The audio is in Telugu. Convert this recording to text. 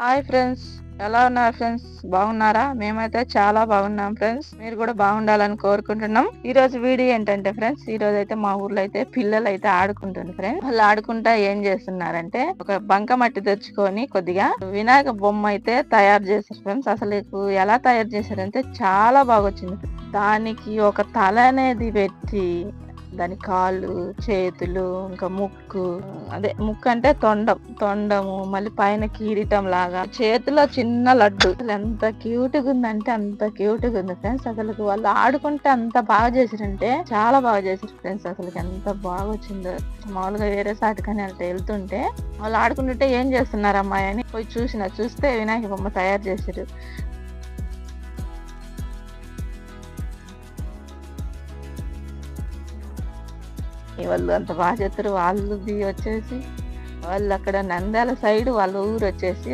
హాయ్ ఫ్రెండ్స్ ఎలా ఉన్నారు ఫ్రెండ్స్ బాగున్నారా? మేమైతే చాలా బాగున్నాం ఫ్రెండ్స్ మీరు కూడా బాగుండాలని కోరుకుంటున్నాం. ఈ రోజు వీడియో ఏంటంటే ఫ్రెండ్స్ ఈ రోజు అయితే మా ఊర్లో అయితే పిల్లలు అయితే ఆడుకుంటుంది ఫ్రెండ్స్ వాళ్ళు ఆడుకుంటా ఏం చేస్తున్నారంటే ఒక బంక మట్టి తెచ్చుకొని కొద్దిగా వినాయక బొమ్మ అయితే తయారు చేశారు ఫ్రెండ్స్ అసలు ఎలా తయారు చేశారంటే చాలా బాగా వచ్చింది దానికి ఒక తల అనేది పెట్టి దాని కాళ్ళు చేతులు ఇంకా ముక్కు అదే ముక్కు అంటే తొండం తొండము మళ్ళీ పైన కిరీటం లాగా. చేతిలో చిన్న లడ్డు. ఎంత క్యూట్గా ఉందంటే అంత క్యూట్గా ఉంది ఫ్రెండ్స్ అసలు వాళ్ళు ఆడుకుంటే అంత బాగా చేసిరంటే చాలా బాగా చేసారు ఫ్రెండ్స్ అసలు ఎంత బాగా వచ్చిందో. మామూలుగా వేరే సాటికని అంత వెళ్తుంటే వాళ్ళు ఆడుకుంటుంటే ఏం చేస్తున్నారు అమ్మాయి అని పోయి చూసిన చూస్తే వినాయక బొమ్మ తయారు చేశారు. వాళ్ళు అంత బాగా చేస్తారు. వాళ్ళది వచ్చేసి వాళ్ళు అక్కడ నంద్యాల సైడ్ వాళ్ళ ఊరు వచ్చేసి